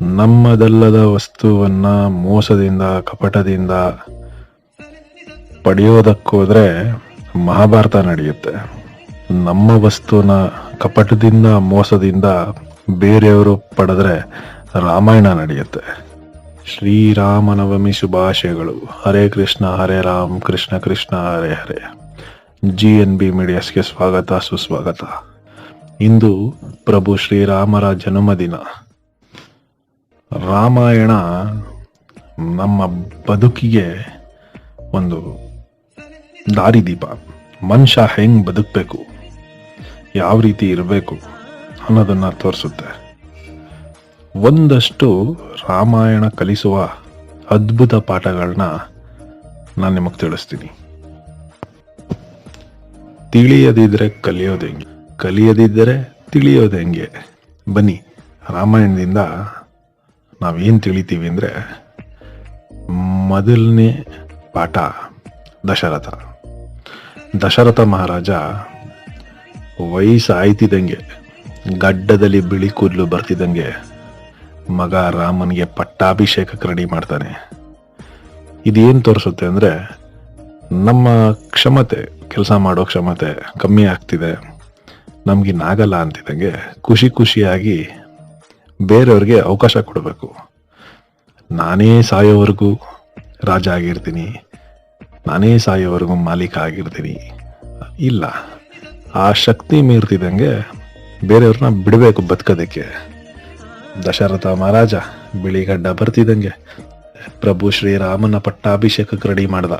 ನಮ್ಮದಲ್ಲದ ವಸ್ತುವನ್ನ ಮೋಸದಿಂದ, ಕಪಟದಿಂದ ಪಡೆಯೋದಕ್ಕೋದ್ರೆ ಮಹಾಭಾರತ ನಡೆಯುತ್ತೆ. ನಮ್ಮ ವಸ್ತುನ ಕಪಟದಿಂದ, ಮೋಸದಿಂದ ಬೇರೆಯವರು ಪಡೆದ್ರೆ ರಾಮಾಯಣ ನಡೆಯುತ್ತೆ. ಶ್ರೀರಾಮನವಮಿ ಶುಭಾಶಯಗಳು. Hare Krishna, Hare Ram, Krishna Krishna, Hare Hare. G N B ಮೀಡಿಯಾಸ್ಗೆ ಸ್ವಾಗತ, ಸುಸ್ವಾಗತ. ಇಂದು ಪ್ರಭು ಶ್ರೀರಾಮರ ಜನ್ಮದಿನ. ರಾಮಾಯಣ ನಮ್ಮ ಬದುಕಿಗೆ ಒಂದು ದಾರಿದೀಪ. ಮನುಷ್ಯ ಹೆಂಗ್ ಬದುಕಬೇಕು? ಯಾವ ರೀತಿ ಇರಬೇಕು ಅನ್ನೋದನ್ನ ತೋರಿಸುತ್ತೆ. ಒಂದಷ್ಟು ರಾಮಾಯಣ ಕಲಿಸುವ ಅದ್ಭುತ ಪಾಠಗಳನ್ನ ನಾನು ನಿಮಗೆ ತಿಳಿಸ್ತೀನಿ. ತಿಳಿಯದಿದ್ರೆ ಕಲಿಯೋದು ಹೆಂಗೆ? ಕಲಿಯದಿದ್ದರೆ ತಿಳಿಯೋದು ಹೆಂಗೆ? ಬನ್ನಿ, ರಾಮಾಯಣದಿಂದ ನಾವೇನು ತಿಳಿತೀವಿ ಅಂದರೆ ಮೊದಲನೇ ಪಾಠ ದಶರಥ. ದಶರಥ ಮಹಾರಾಜ ವಯಸ್ಸು ಆಯ್ತಿದ್ದಂಗೆ ಗಡ್ಡದಲ್ಲಿ ಬಿಳಿ ಕೂದಲು ಬರ್ತಿದ್ದಂಗೆ ಮಗ ರಾಮನಿಗೆ ಪಟ್ಟಾಭಿಷೇಕಕ್ಕೆ ರೆಡಿ ಮಾಡ್ತಾನೆ. ಇದೇನು ತೋರಿಸುತ್ತೆ ಅಂದರೆ ನಮ್ಮ ಕ್ಷಮತೆ, ಕೆಲಸ ಮಾಡೋ ಕ್ಷಮತೆ ಕಮ್ಮಿ ಆಗ್ತಿದೆ. ನಮಗಿನ್ನಾಗಲ್ಲ ಅಂತಿದ್ದಂಗೆ ಖುಷಿ ಖುಷಿಯಾಗಿ ಬೇರೆಯವ್ರಿಗೆ ಅವಕಾಶ ಕೊಡಬೇಕು. ನಾನೇ ಸಾಯೋವರೆಗೂ ರಾಜ ಆಗಿರ್ತೀನಿ. ನಾನೇ ಸಾಯೋವರೆಗೂ ಮಾಲೀಕ ಆಗಿರ್ತೀನಿ. ಇಲ್ಲ, ಆ ಶಕ್ತಿ ಮೀರ್ತಿದ್ದಂಗೆ ಬೇರೆಯವ್ರನ್ನ ಬಿಡಬೇಕು ಬದುಕೋದಕ್ಕೆ. ದಶರಥ ಮಹಾರಾಜ ಬಿಳಿಗಡ್ಡ ಬರ್ತಿದ್ದಂಗೆ ಪ್ರಭು ಶ್ರೀರಾಮನ ಪಟ್ಟಾಭಿಷೇಕಕ್ಕೆ ರೆಡಿ ಮಾಡ್ದ.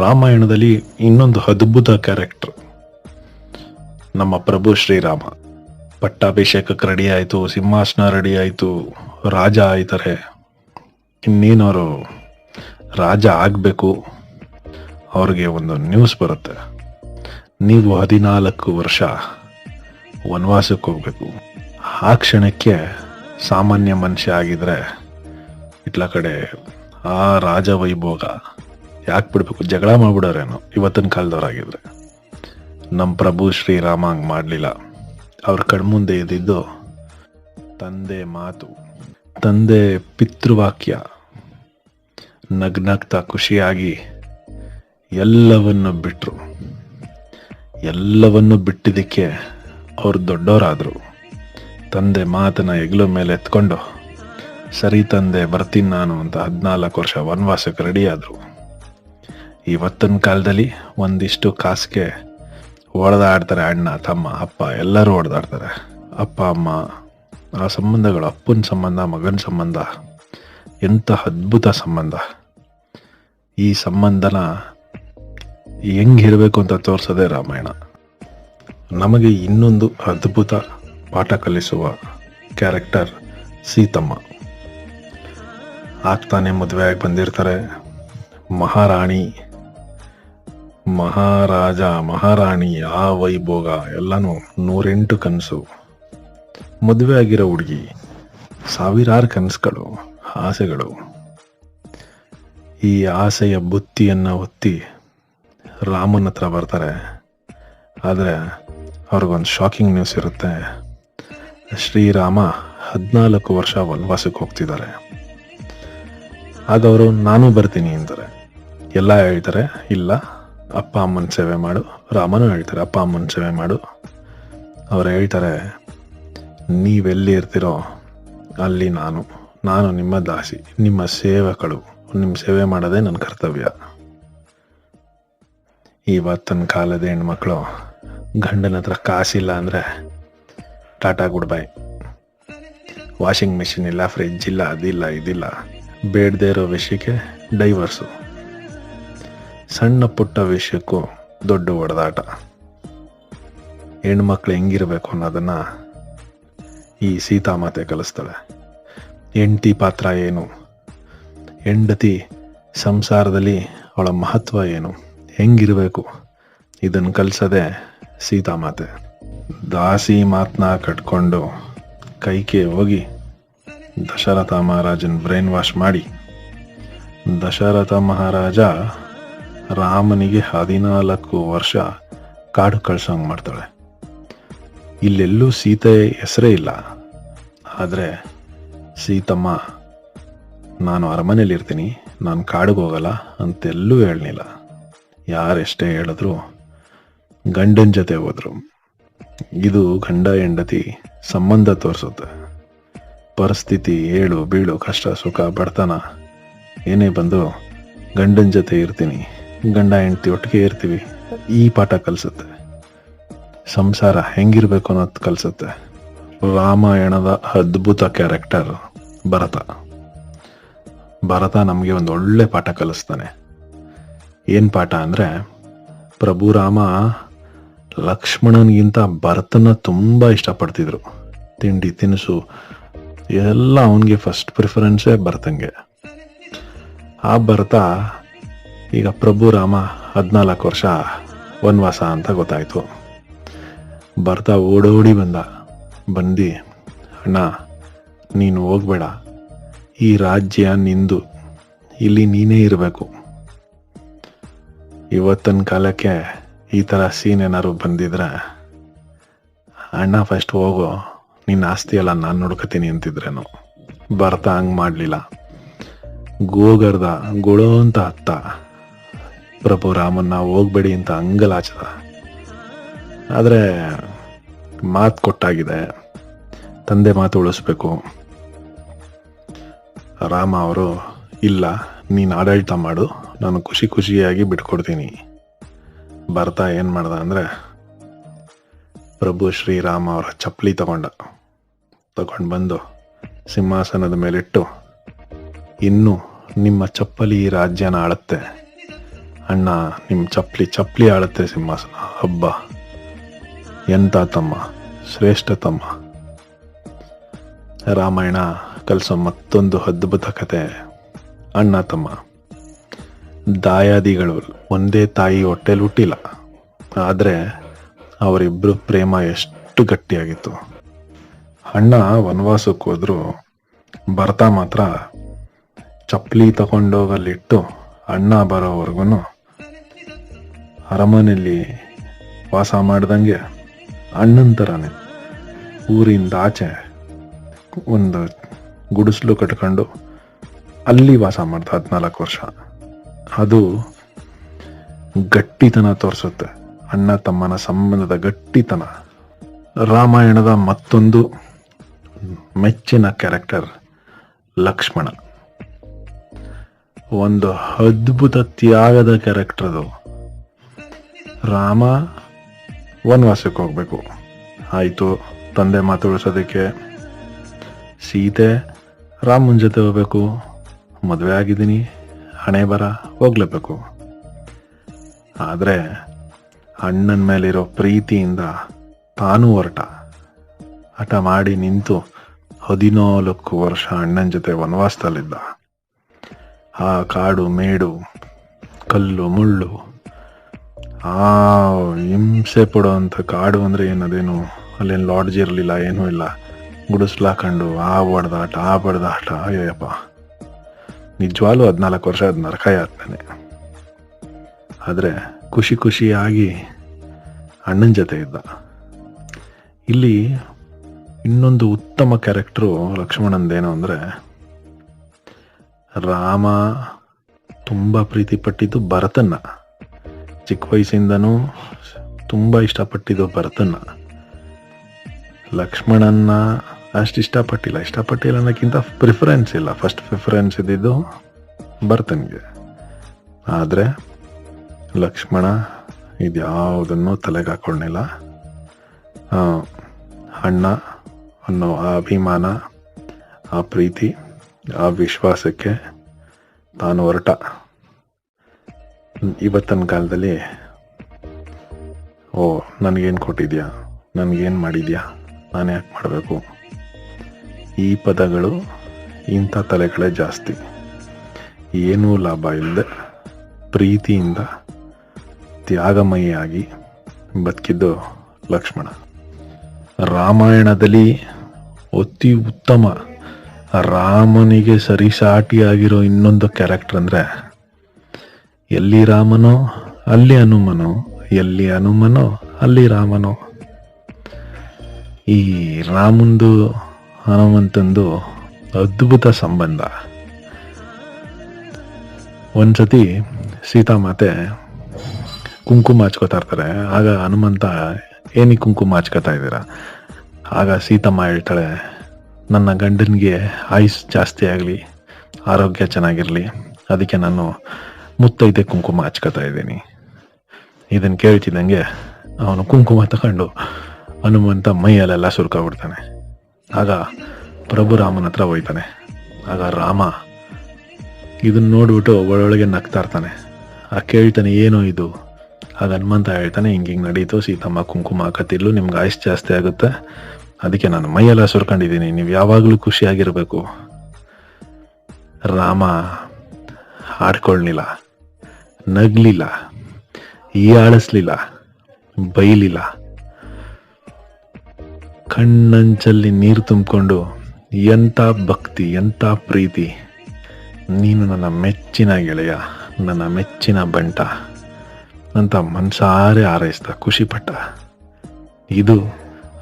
ರಾಮಾಯಣದಲ್ಲಿ ಇನ್ನೊಂದು ಅದ್ಭುತ ಕ್ಯಾರೆಕ್ಟರ್. ನಮ್ಮ ಪ್ರಭು ಶ್ರೀರಾಮ. ಪಟ್ಟಾಭಿಷೇಕಕ್ಕೆ ರೆಡಿ ಆಯಿತು, ಸಿಂಹಾಸನ ರೆಡಿ ಆಯಿತು, ರಾಜ ಆಯ್ತಾರೆ. ಇನ್ನೇನವರು ರಾಜ ಆಗಬೇಕು, ಅವ್ರಿಗೆ ಒಂದು ನ್ಯೂಸ್ ಬರುತ್ತೆ. ನೀವು ಹದಿನಾಲ್ಕು ವರ್ಷ ವನವಾಸಕ್ಕೆ ಹೋಗಬೇಕು. ಆ ಕ್ಷಣಕ್ಕೆ ಸಾಮಾನ್ಯ ಮನುಷ್ಯ ಆಗಿದ್ರೆ ಇಟ್ಲ ಕಡೆ ಆ ರಾಜ ವೈಭೋಗ ಯಾಕೆ ಬಿಡಬೇಕು? ಜಗಳ ಮಾಡ್ಬಿಡೋರೇನೋ ಇವತ್ತಿನ ಕಾಲದವ್ರಾಗಿದ್ರೆ. ನಮ್ಮ ಪ್ರಭು ಶ್ರೀರಾಮ ಹಂಗೆ ಮಾಡಲಿಲ್ಲ. ಅವ್ರ ಕಣ್ಮುಂದೆ ಇದ್ದಿದ್ದು ತಂದೆ ಮಾತು, ತಂದೆ ಪಿತೃವಾಕ್ಯ. ನಗ್ನಗ್ತಾ ಖುಷಿಯಾಗಿ ಎಲ್ಲವನ್ನು ಬಿಟ್ಟರು ಎಲ್ಲವನ್ನು ಬಿಟ್ಟಿದ್ದಕ್ಕೆ ಅವ್ರು ದೊಡ್ಡವರಾದರು. ತಂದೆ ಮಾತನ್ನ ಹೆಗ್ಲು ಮೇಲೆ ಎತ್ಕೊಂಡು, ಸರಿ ತಂದೆ, ಬರ್ತೀನಿ ನಾನು ಅಂತ ಹದಿನಾಲ್ಕು ವರ್ಷ ವನವಾಸಕ್ಕೆ ರೆಡಿಯಾದರು ಇವತ್ತಿನ ಕಾಲದಲ್ಲಿ ಒಂದಿಷ್ಟು ಕಾಸಿಗೆ ಹೊಡೆದಾಡ್ತಾರೆ ಅಣ್ಣ, ತಮ್ಮ, ಅಪ್ಪ, ಎಲ್ಲರೂ ಹೊಡೆದಾಡ್ತಾರೆ. ಅಪ್ಪ, ಅಮ್ಮ, ಆ ಸಂಬಂಧಗಳು, ಅಪ್ಪನ ಸಂಬಂಧ, ಮಗನ ಸಂಬಂಧ, ಎಂಥ ಅದ್ಭುತ ಸಂಬಂಧ. ಈ ಸಂಬಂಧನ ಹೆಂಗಿರಬೇಕು ಅಂತ ತೋರಿಸೋದೇ ರಾಮಾಯಣ. ನಮಗೆ ಇನ್ನೊಂದು ಅದ್ಭುತ ಪಾಠ ಕಲಿಸುವ ಕ್ಯಾರೆಕ್ಟರ್ ಸೀತಮ್ಮ. ಆಗ್ತಾನೆ ಮದುವೆ ಆಗಿ ಬಂದಿರ್ತಾರೆ. ಮಹಾರಾಣಿ ಮಹಾರಾಜ, ಮಹಾರಾಣಿ, ಆ ವೈಭೋಗ ಎಲ್ಲನೂ ನೂರೆಂಟು ಕನಸು. ಮದುವೆ ಆಗಿರೋ ಹುಡುಗಿ, ಸಾವಿರಾರು ಕನಸುಗಳು, ಆಸೆಗಳು. ಈ ಆಸೆಯ ಬುತ್ತಿಯನ್ನು ಒತ್ತಿ ರಾಮನ ಹತ್ರ ಬರ್ತಾರೆ. ಆದರೆ ಅವ್ರಿಗೊಂದು ಶಾಕಿಂಗ್ ನ್ಯೂಸ್ ಇರುತ್ತೆ. ಶ್ರೀರಾಮ ಹದಿನಾಲ್ಕು ವರ್ಷ ವನವಾಸಕ್ಕೆ ಹೋಗ್ತಿದ್ದಾರೆ. ಆಗ ಅವರು, ನಾನು ಬರ್ತೀನಿ ಅಂತಾರೆ. ಎಲ್ಲ ಹೇಳ್ತಾರೆ, ಇಲ್ಲ ಅಪ್ಪ ಅಮ್ಮನ ಸೇವೆ ಮಾಡು, ರಾಮನು ಹೇಳ್ತಾರೆ, ಅಪ್ಪ ಅಮ್ಮನ ಸೇವೆ ಮಾಡು. ಅವ್ರು ಹೇಳ್ತಾರೆ, ನೀವೆಲ್ಲಿ ಇರ್ತೀರೋ ಅಲ್ಲಿ ನಾನು ನಾನು ನಿಮ್ಮ ದಾಸಿ, ನಿಮ್ಮ ಸೇವಕಳು ನಿಮ್ಮ ಸೇವೆ ಮಾಡೋದೇ ನನ್ನ ಕರ್ತವ್ಯ. ಇವತ್ತಿನ ಕಾಲದ ಹೆಣ್ಮಕ್ಳು, ಗಂಡನ ಹತ್ರ ಕಾಸಿಲ್ಲ ಅಂದರೆ tata good bye. Washing machine ಇಲ್ಲ ಫ್ರಿಜ್ ಇಲ್ಲ, ಅದಿಲ್ಲ, ಇದಿಲ್ಲ. ಬೇಡದೇ ಇರೋ ವಿಷಯಕ್ಕೆ ಡೈವರ್ಸು. ಸಣ್ಣ ಪುಟ್ಟ ವಿಷಯಕ್ಕೂ ದೊಡ್ಡ ಒಡೆದಾಟ ಹೆಣ್ಮಕ್ಳು ಹೆಂಗಿರಬೇಕು ಅನ್ನೋದನ್ನ ಈ ಸೀತಾಮಾತೆ ಕಲಿಸ್ತಾಳೆ. ಹೆಂಡತಿ ಪಾತ್ರ ಏನು? ಹೆಂಡತಿ ಸಂಸಾರದಲ್ಲಿ ಅವಳ ಮಹತ್ವ ಏನು? ಹೆಂಗಿರಬೇಕು? ಇದನ್ನು ಕಲಿಸೋದೆ ಸೀತಾಮಾತೆ ದಾಸಿ ಮಾತನ್ನ ಕಟ್ಕೊಂಡು ಕೈಕೆ ಹೋಗಿ ದಶರಥ ಮಹಾರಾಜನ್ ಬ್ರೈನ್ ವಾಶ್ ಮಾಡಿ. ದಶರಥ ಮಹಾರಾಜ ರಾಮನಿಗೆ ಹದಿನಾಲ್ಕು ವರ್ಷ ಕಾಡು ಕಳ್ಸಂಗ್ ಮಾಡ್ತಾಳೆ. ಇಲ್ಲೆಲ್ಲೂ ಸೀತೆ ಹೆಸರೇ ಇಲ್ಲ. ಆದರೆ ಸೀತಮ್ಮ, ನಾನು ಅರಮನೆಯಲ್ಲಿ ಇರ್ತೀನಿ ನಾನು ಕಾಡಿಗೆ ಹೋಗಲ್ಲ ಅಂತೆಲ್ಲೂ ಹೇಳಲಿಲ್ಲ ಯಾರೆಷ್ಟೇ ಹೇಳಿದ್ರು ಗಂಡನ ಜೊತೆ ಹೋದರು. ಇದು ಗಂಡ ಹೆಂಡತಿ ಸಂಬಂಧ ತೋರಿಸುತ್ತೆ. ಪರಿಸ್ಥಿತಿ ಏಳು ಬೀಳು, ಕಷ್ಟ ಸುಖ ಬಡತನ ಏನೇ ಬಂದು ಗಂಡನ ಜೊತೆ ಇರ್ತೀನಿ. ಗಂಡ ಹೆಂಡ್ತಿ ಒಟ್ಟಿಗೆ ಇರ್ತೀವಿ, ಈ ಪಾಠ ಕಲಿಸುತ್ತೆ. ಸಂಸಾರ ಹೆಂಗಿರ್ಬೇಕು ಅನ್ನೋದು ಕಲಿಸುತ್ತೆ. ರಾಮಾಯಣದ ಅದ್ಭುತ ಕ್ಯಾರೆಕ್ಟರ್, ಭರತ. ಭರತ ನಮಗೆ ಒಂದು ಒಳ್ಳೆ ಪಾಠ ಕಲಿಸ್ತಾನೆ. ಏನು ಪಾಠ ಅಂದರೆ, ಪ್ರಭು ರಾಮ ಲಕ್ಷ್ಮಣನಿಗಿಂತ ಭರತನ ತುಂಬ ಇಷ್ಟಪಡ್ತಿದ್ರು. ತಿಂಡಿ ತಿನಿಸು, ಎಲ್ಲ ಅವನಿಗೆ ಫಸ್ಟ್ ಪ್ರಿಫರೆನ್ಸೇ ಭರತಂಗೆ. ಆ ಭರತ ಈಗ ಪ್ರಭು ರಾಮ ಹದಿನಾಲ್ಕು ವರ್ಷ ವನವಾಸ ಅಂತ ಗೊತ್ತಾಯಿತು. ಬರ್ತಾ ಓಡೋಡಿ ಬಂದ. ಬಂದು, ಅಣ್ಣ, ನೀನು ಹೋಗ್ಬೇಡ. ಈ ರಾಜ್ಯ ನಿಂದು. ಇಲ್ಲಿ ನೀನೇ ಇರಬೇಕು. ಇವತ್ತಿನ ಕಾಲಕ್ಕೆ ಈ ಥರ ಸೀನ್ ಏನಾದ್ರು ಬಂದಿದ್ರೆ, ಅಣ್ಣ ಫಸ್ಟ್ ಹೋಗು. ನಿನ್ನ ಆಸ್ತಿ ಎಲ್ಲ ನಾನು ನೋಡ್ಕೋತೀನಿ ಅಂತಿದ್ರೇನು. ಬರ್ತಾ ಹಂಗೆ ಮಾಡಲಿಲ್ಲ. ಗೋಗರ್ದ ಗೊಳೋ ಅಂತ ಹತ್ತ. ಪ್ರಭು ರಾಮನ್ನ ಹೋಗ್ಬೇಡಿ ಅಂತ ಅಂಗಲಾಚದ. ಆದರೆ ಮಾತು ಕೊಟ್ಟಾಗಿದೆ. ತಂದೆ ಮಾತು ಉಳಿಸ್ಬೇಕು. ರಾಮ ಅವರು, ಇಲ್ಲ, ನೀನು ಆಡಳಿತ ಮಾಡು. ನಾನು ಖುಷಿ ಖುಷಿಯಾಗಿ ಬಿಟ್ಕೊಡ್ತೀನಿ. ಬರ್ತಾ ಏನು ಮಾಡ್ದ ಅಂದರೆ, ಪ್ರಭು ಶ್ರೀರಾಮ ಅವರ ಚಪ್ಪಲಿ ತಗೊಂಡ. ತಗೊಂಡು ಬಂದು ಸಿಂಹಾಸನದ ಮೇಲಿಟ್ಟು, ಇನ್ನೂ ನಿಮ್ಮ ಚಪ್ಪಲಿ ರಾಜ್ಯನ ಆಳುತ್ತೆ. ಅಣ್ಣ ನಿಮ್ಮ ಚಪ್ಪಲಿ ಚಪ್ಪಲಿ ಆಳುತ್ತೆ ಸಿಂಹಾಸನ ಹಬ್ಬ. ಎಂತ ತಮ್ಮ ಶ್ರೇಷ್ಠ ತಮ್ಮ ರಾಮಾಯಣ ಕಲಿಸೋ ಮತ್ತೊಂದು ಅದ್ಭುತ ಕತೆ. ಅಣ್ಣ, ತಮ್ಮ. ದಾಯಾದಿಗಳು ಒಂದೇ ತಾಯಿ ಹೊಟ್ಟೆಲಿ ಹುಟ್ಟಿಲ್ಲ. ಆದರೆ ಅವರಿಬ್ಬರು ಪ್ರೇಮ ಎಷ್ಟು ಗಟ್ಟಿಯಾಗಿತ್ತು. ಅಣ್ಣ ವನವಾಸಕ್ಕೆ ಹೋದ್ರು. ಬರ್ತಾ ಮಾತ್ರ ಚಪ್ಪಲಿ ತಗೊಂಡೋಗಲ್ಲಿಟ್ಟು ಅಣ್ಣ ಬರೋವರೆಗೂ ಅರಮನೆಯಲ್ಲಿ ವಾಸ ಮಾಡ್ದಂಗೆ ಅಣ್ಣನ ಥರನೇ ಊರಿಂದ ಆಚೆ ಒಂದು ಗುಡಿಸ್ಲು ಕಟ್ಕೊಂಡು ಅಲ್ಲಿ ವಾಸ ಮಾಡ್ತಾ ಹದಿನಾಲ್ಕು ವರ್ಷ. ಅದು ಗಟ್ಟಿತನ ತೋರಿಸುತ್ತೆ. ಅಣ್ಣ ತಮ್ಮನ ಸಂಬಂಧದ ಗಟ್ಟಿತನ. ರಾಮಾಯಣದ ಮತ್ತೊಂದು ಮೆಚ್ಚಿನ ಕ್ಯಾರೆಕ್ಟರ್ ಲಕ್ಷ್ಮಣ ಒಂದು ಅದ್ಭುತ ತ್ಯಾಗದ ಕ್ಯಾರೆಕ್ಟರ್ ಅದು. ರಾಮ, ವನವಾಸಕ್ಕೆ ಹೋಗ್ಬೇಕು. ಆಯಿತು, ತಂದೆ ಮಾತು ಉಳಿಸೋದಕ್ಕೆ ಸೀತೆ, ರಾಮನ ಜೊತೆ ಹೋಗ್ಬೇಕು. ಮದುವೆ ಆಗಿದ್ದೀನಿ. ಹಣೆ ಬರ, ಹೋಗ್ಲೇಬೇಕು. ಆದರೆ, ಅಣ್ಣನ ಮೇಲಿರೋ ಪ್ರೀತಿಯಿಂದ ತಾನೂ ಹೊರಟ. ಹಠ ಮಾಡಿ ನಿಂತು ಹದಿನಾಲ್ಕು ವರ್ಷ ಅಣ್ಣನ ಜೊತೆ ವನವಾಸದಲ್ಲಿದ್ದ. ಆ ಕಾಡು, ಮೇಡು, ಕಲ್ಲು, ಮುಳ್ಳು ಆ ಹಿಂಸೆ ಪಡೋವಂಥ ಕಾಡು ಅಂದ್ರೆ ಏನದೇನು? ಅಲ್ಲೇನು ಲಾಡ್ಜ್ ಇರಲಿಲ್ಲ, ಏನೂ ಇಲ್ಲ. ಗುಡಿಸ್ಲಾಕಂಡು ಆ ಹೊಡೆದಾಟ ಆ ಬಡ್ದಾಟ ಅಯ್ಯಪ್ಪ ನಿಜವಾಗ್ಲೂ ಹದಿನಾಲ್ಕು ವರ್ಷ ಅದು ನರಕ ಆಗ್ತಾನೆ ಆದರೆ ಖುಷಿ ಖುಷಿಯಾಗಿ ಅಣ್ಣನ ಜೊತೆ ಇದ್ದ. ಇಲ್ಲಿ ಇನ್ನೊಂದು ಉತ್ತಮ ಕ್ಯಾರೆಕ್ಟ್ರು ಲಕ್ಷ್ಮಣಂದೇನು ಅಂದರೆ, ರಾಮ ತುಂಬ ಪ್ರೀತಿ ಪಟ್ಟಿದ್ದು ಭರತನ್ನ. ಚಿಕ್ಕ ವಯಸ್ಸಿಂದನೂ ತುಂಬ ಇಷ್ಟಪಟ್ಟಿದ್ದು ಭರತನ್ನ ಲಕ್ಷ್ಮಣನ್ನ ಅಷ್ಟು ಇಷ್ಟಪಟ್ಟಿಲ್ಲ. ಇಷ್ಟಪಟ್ಟಿಲ್ಲ ಅನ್ನೋಕ್ಕಿಂತ ಪ್ರಿಫರೆನ್ಸ್ ಇಲ್ಲ. ಫಸ್ಟ್ ಪ್ರಿಫರೆನ್ಸ್ ಇದ್ದಿದ್ದು ಭರ್ತನಿಗೆ. ಆದರೆ ಲಕ್ಷ್ಮಣ ಇದ್ಯಾವುದನ್ನು ತಲೆಗೆ ಹಾಕೊಂಡಿಲ್ಲ ಆ, ಅಣ್ಣ ಅನ್ನೋ ಆ ಅಭಿಮಾನ ಆ ಪ್ರೀತಿ ಆ ವಿಶ್ವಾಸಕ್ಕೆ ತಾನು ಹೊರಟ. ಇವತ್ತಿನ ಕಾಲದಲ್ಲಿ, ಓ, ನನಗೇನು ಕೊಟ್ಟಿದ್ಯಾ? ನನಗೇನು ಮಾಡಿದ್ಯಾ? ನಾನು ಯಾಕೆ ಮಾಡಬೇಕು? ಈ ಪದಗಳು ಇಂಥ ತಲೆಗಳೇ ಜಾಸ್ತಿ. ಏನೂ ಲಾಭ ಇಲ್ಲದೆ ಪ್ರೀತಿಯಿಂದ ತ್ಯಾಗಮಯಿಯಾಗಿ ಬದುಕಿದ್ದು ಲಕ್ಷ್ಮಣ. ರಾಮಾಯಣದಲ್ಲಿ ಅತಿ ಉತ್ತಮ ರಾಮನಿಗೆ ಸರಿಸಾಟಿಯಾಗಿರೋ ಇನ್ನೊಂದು ಕ್ಯಾರೆಕ್ಟರ್ ಅಂದರೆ ಎಲ್ಲಿ ರಾಮನೋ, ಅಲ್ಲಿ ಹನುಮನೋ, ಎಲ್ಲಿ ಹನುಮನೋ, ಅಲ್ಲಿ ರಾಮನೋ. ಈ ರಾಮಂದು, ಹನುಮಂತಂದು ಅದ್ಭುತ ಸಂಬಂಧ. ಒಂದ್ಸತಿ ಸೀತಾಮಾತೆ ಕುಂಕುಮ ಹಚ್ಕೋತಾ ಇರ್ತಾರೆ. ಆಗ ಹನುಮಂತ, ಏನಿ ಕುಂಕುಮ ಹಚ್ಕೋತಾ ಇದ್ದೀರಾ? ಆಗ ಸೀತಮ್ಮ ಹೇಳ್ತಾಳೆ, ನನ್ನ ಗಂಡನಿಗೆ ಆಯುಸ್ ಜಾಸ್ತಿ ಆಗಲಿ, ಆರೋಗ್ಯ ಚೆನ್ನಾಗಿರಲಿ, ಅದಕ್ಕೆ ನಾನು ಮುತ್ತೈದೆ ಕುಂಕುಮ ಹಚ್ಕೋತಾ ಇದ್ದೀನಿ. ಇದನ್ನು ಕೇಳ್ತಿದ್ದಂಗೆ ಅವನು ಕುಂಕುಮ ತಗೊಂಡು ಹನುಮಂತ ಮೈಯಲ್ಲೆಲ್ಲ ಸುರ್ಕೊಬಿಡ್ತಾನೆ ಆಗ ಪ್ರಭು ರಾಮನ ಹತ್ರ ಹೋಯ್ತಾನೆ. ಆಗ ರಾಮ ಇದನ್ನ ನೋಡ್ಬಿಟ್ಟು ಒಳೊಳಗೆ ನಗ್ತಾ ಇರ್ತಾನೆ. ಆ ಕೇಳ್ತಾನೆ, ಏನೋ ಇದು? ಆಗ ಹನುಮಂತ ಹೇಳ್ತಾನೆ ಹಿಂಗೆ ಹಿಂಗೆ ನಡೀತು, ಸೀತಮ್ಮ ಕುಂಕುಮ ಹಾಕತ್ತಿಲ್ಲು, ನಿಮ್ಗೆ ಆಯುಷ್ ಜಾಸ್ತಿ ಆಗುತ್ತೆ. ಅದಕ್ಕೆ ನಾನು ಮೈಯೆಲ್ಲ ಸುರ್ಕೊಂಡಿದ್ದೀನಿ, ನೀವು ಯಾವಾಗಲೂ ಖುಷಿಯಾಗಿರಬೇಕು. ರಾಮ ಆಡ್ಕೊಳ್ಲಿಲ್ಲ. ನಗ್ಲಿಲ್ಲ ಆಳಿಸ್ಲಿಲ್ಲ ಬೈಲಿಲ್ಲ. ಕಣ್ಣಂಚಲ್ಲಿ ನೀರು ತುಂಬಿಕೊಂಡು, ಎಂಥ ಭಕ್ತಿ, ಎಂಥ ಪ್ರೀತಿ. ನೀನು ನನ್ನ ಮೆಚ್ಚಿನ ಗೆಳೆಯ, ನನ್ನ ಮೆಚ್ಚಿನ ಬಂಟ. ಅಂತ ಮನಸಾರೆ ಹಾರೈಸ್ದ ಖುಷಿಪಟ್ಟ. ಇದು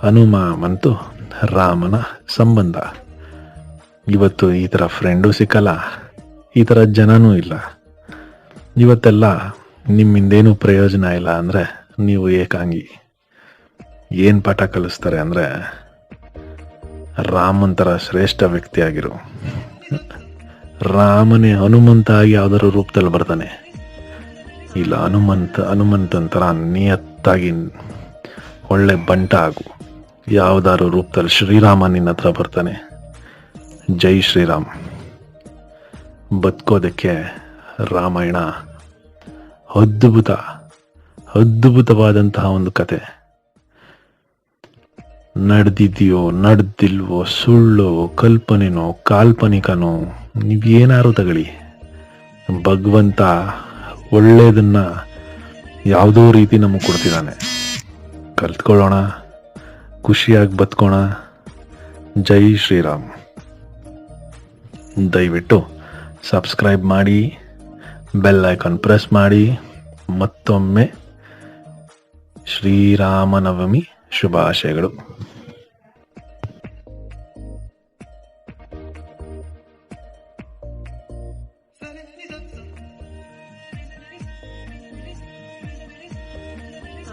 ಹನುಮ ಮತ್ತು ರಾಮನ ಸಂಬಂಧ. ಇವತ್ತು ಈ ಥರ ಫ್ರೆಂಡು ಸಿಕ್ಕಲ್ಲ, ಈ ಥರ ಜನನೂ ಇಲ್ಲ. ಇವತ್ತೆಲ್ಲ ನಿಮ್ಮಿಂದೇನು ಪ್ರಯೋಜನ ಇಲ್ಲ ಅಂದರೆ ನೀವು ಏಕಾಂಗಿ. ಏನು ಪಾಠ ಕಲಿಸ್ತಾರೆ ಅಂದರೆ ರಾಮಂತರ ಶ್ರೇಷ್ಠ ವ್ಯಕ್ತಿಯಾಗಿರು. ರಾಮನೇ ಹನುಮಂತ ಆಗಿ ಯಾವ್ದಾದ್ರು ರೂಪದಲ್ಲಿ ಬರ್ತಾನೆ. ಇಲ್ಲ ಹನುಮಂತ, ಹನುಮಂತನ ಥರ ನಿಯತ್ತಾಗಿ ಒಳ್ಳೆ ಬಂಟ ಆಗು. ಯಾವ್ದಾದ್ರು ರೂಪದಲ್ಲಿ ಶ್ರೀರಾಮ ನಿನ್ನ ಹತ್ರ ಬರ್ತಾನೆ. ಜೈ ಶ್ರೀರಾಮ್. ಬದುಕೋದಕ್ಕೆ ರಾಮಾಯಣ. ಅದ್ಭುತ, ಅದ್ಭುತವಾದಂತಹ ಒಂದು ಕತೆ. ನಡೆದಿದೆಯೋ, ನಡೆದಿಲ್ವೋ, ಸುಳ್ಳು, ಕಲ್ಪನೆನೋ, ಕಾಲ್ಪನಿಕನೋ ನೀವು ನೀವೇನಾರು ತಗೊಳ್ಳಿ. ಭಗವಂತ ಒಳ್ಳೆಯದನ್ನ ಯಾವುದೋ ರೀತಿ ನಮಗೆ ಕೊಡ್ತಿದ್ದಾನೆ. ಕಲ್ತ್ಕೊಳ್ಳೋಣ, ಖುಷಿಯಾಗಿ ಬದುಕೋಣ. ಜೈ ಶ್ರೀರಾಮ್. ದಯವಿಟ್ಟು ಸಬ್ಸ್ಕ್ರೈಬ್ ಮಾಡಿ. ಬೆಲ್ ಐಕಾನ್ ಪ್ರೆಸ್ ಮಾಡಿ ಮತ್ತೊಮ್ಮೆ ಶ್ರೀರಾಮನವಮಿ ಶುಭಾಶಯಗಳು.